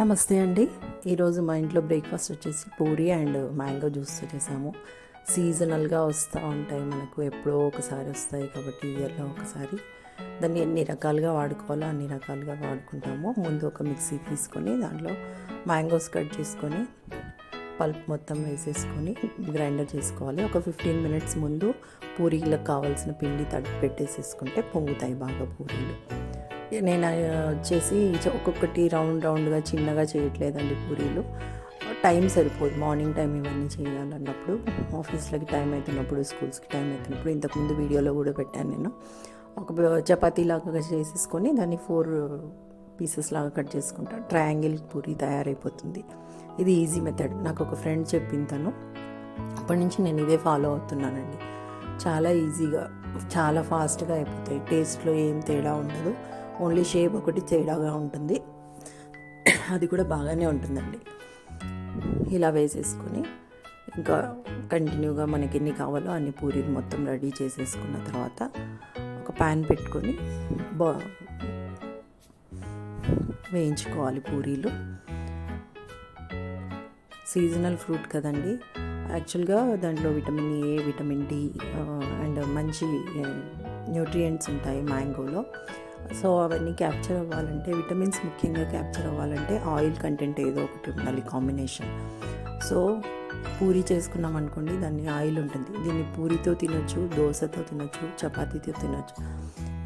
నమస్తే అండి. ఈరోజు మా ఇంట్లో బ్రేక్ఫాస్ట్ వచ్చేసి పూరి అండ్ మ్యాంగో జ్యూస్ చేసాము సీజనల్గా వస్తూ ఉంటాయి మనకు. ఎప్పుడో ఒకసారి వస్తాయి కాబట్టి ఇయర్లో ఒకసారి. దాన్ని ఎన్ని రకాలుగా వాడుకోవాలో అన్ని రకాలుగా వాడుకుంటాము. ముందు ఒక మిక్సీ తీసుకొని దాంట్లో మ్యాంగోస్ కట్ చేసుకొని పల్ప్ మొత్తం వేసేసుకొని గ్రైండర్ చేసుకోవాలి. ఒక ఫిఫ్టీన్ మినిట్స్ ముందు పూరీలకు కావాల్సిన పిండి తడి పెట్టేసేసుకుంటే పొంగుతాయి బాగా పూరీలు. నేను వచ్చేసి ఒక్కొక్కటి రౌండ్ రౌండ్గా చిన్నగా చేయట్లేదండి పూరీలు. టైం సరిపోదు. మార్నింగ్ టైం ఇవన్నీ చేయాలన్నప్పుడు ఆఫీస్లకి టైం అవుతున్నప్పుడు స్కూల్స్కి టైం అవుతున్నప్పుడు ఇంతకుముందు వీడియోలో కూడా పెట్టాను నేను. ఒక బ- చపాతీ లాగా చేసేసుకొని దాన్ని ఫోర్ పీసెస్ లాగా కట్ చేసుకుంటా. ట్రయాంగిల్ పూరి తయారైపోతుంది. ఇది ఈజీ మెథడ్. నాకు ఒక ఫ్రెండ్ చెప్పింది తను. అప్పటి నుంచి నేను ఇదే ఫాలో అవుతున్నానండి. చాలా ఈజీగా చాలా ఫాస్ట్గా అయిపోతాయి. టేస్ట్లో ఏం తేడా ఉండదు. ఓన్లీ షేప్ ఒకటి తేడాగా ఉంటుంది. అది కూడా బాగానే ఉంటుందండి. ఇలా వేసేసుకొని ఇంకా కంటిన్యూగా మనకి ఎన్ని కావాలో అన్ని పూరీలు మొత్తం రెడీ చేసేసుకున్న తర్వాత ఒక ప్యాన్ పెట్టుకొని బా వేయించుకోవాలి పూరీలు. సీజనల్ ఫ్రూట్ కదండి. యాక్చువల్గా దాంట్లో vitamin A vitamin D and మంచి న్యూట్రియంట్స్ ఉంటాయి మ్యాంగోలో. సో అవన్నీ క్యాప్చర్ అవ్వాలంటే విటమిన్స్ ముఖ్యంగా క్యాప్చర్ అవ్వాలంటే ఆయిల్ కంటెంట్ ఏదో ఒకటి ఉండాలి కాంబినేషన్. సో పూరి చేసుకున్నాం అనుకోండి దాన్ని ఆయిల్ ఉంటుంది. దీన్ని పూరితో తినొచ్చు దోశతో తినొచ్చు చపాతీతో తినొచ్చు.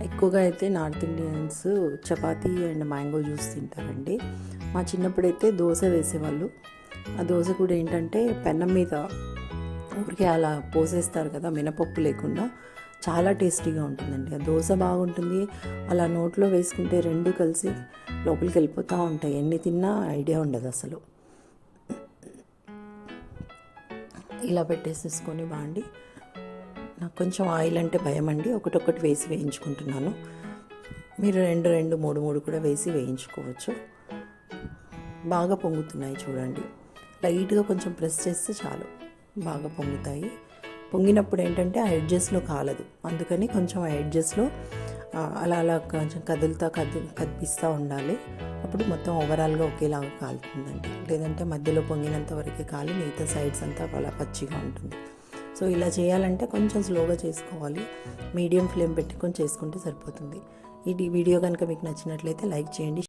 ఎక్కువగా అయితే North Indians chapati and mango juice తింటారండి. మా చిన్నప్పుడైతే దోశ వేసేవాళ్ళు. ఆ దోశ కూడా ఏంటంటే పెన్నం మీద ఊరికే అలా పోసేస్తారు కదా మినపప్పు లేకుండా. చాలా టేస్టీగా ఉంటుందండి. ఆ దోశ బాగుంటుంది. అలా నోట్లో వేసుకుంటే రెండు కలిసి లోపలికి వెళ్ళిపోతూ ఉంటాయి. ఎన్ని తిన్నా ఐడియా ఉండదు అసలు. ఇలా పెట్టేసేసుకొని బాండి. నాకు కొంచెం ఆయిల్ అంటే భయం అండి. ఒకటొకటి వేసి వేయించుకుంటున్నాను. మీరు రెండు రెండు మూడు మూడు కూడా వేసి వేయించుకోవచ్చు. బాగా పొంగుతున్నాయి చూడండి. లైట్గా కొంచెం ప్రెస్ చేస్తే చాలు. బాగా పొంగుతాయి. పొంగినప్పుడు ఏంటంటే ఆ ఎడ్జెస్లో కాలదు. అందుకని కొంచెం ఆ ఎడ్జెస్లో అలా అలా కొంచెం కదులుతా కదు కదిపిస్తూ ఉండాలి. అప్పుడు మొత్తం ఓవరాల్గా ఒకేలాగా కాలుతుందండి. లేదంటే మధ్యలో పొంగినంత వరకే కాలి మిగతా సైడ్స్ అంతా అలా పచ్చిగా ఉంటుంది. సో ఇలా చేయాలంటే కొంచెం స్లోగా చేసుకోవాలి. మీడియం ఫ్లేమ్ పెట్టుకొని చేసుకుంటే సరిపోతుంది. ఈ వీడియో కనుక మీకు నచ్చినట్లయితే లైక్ చేయండి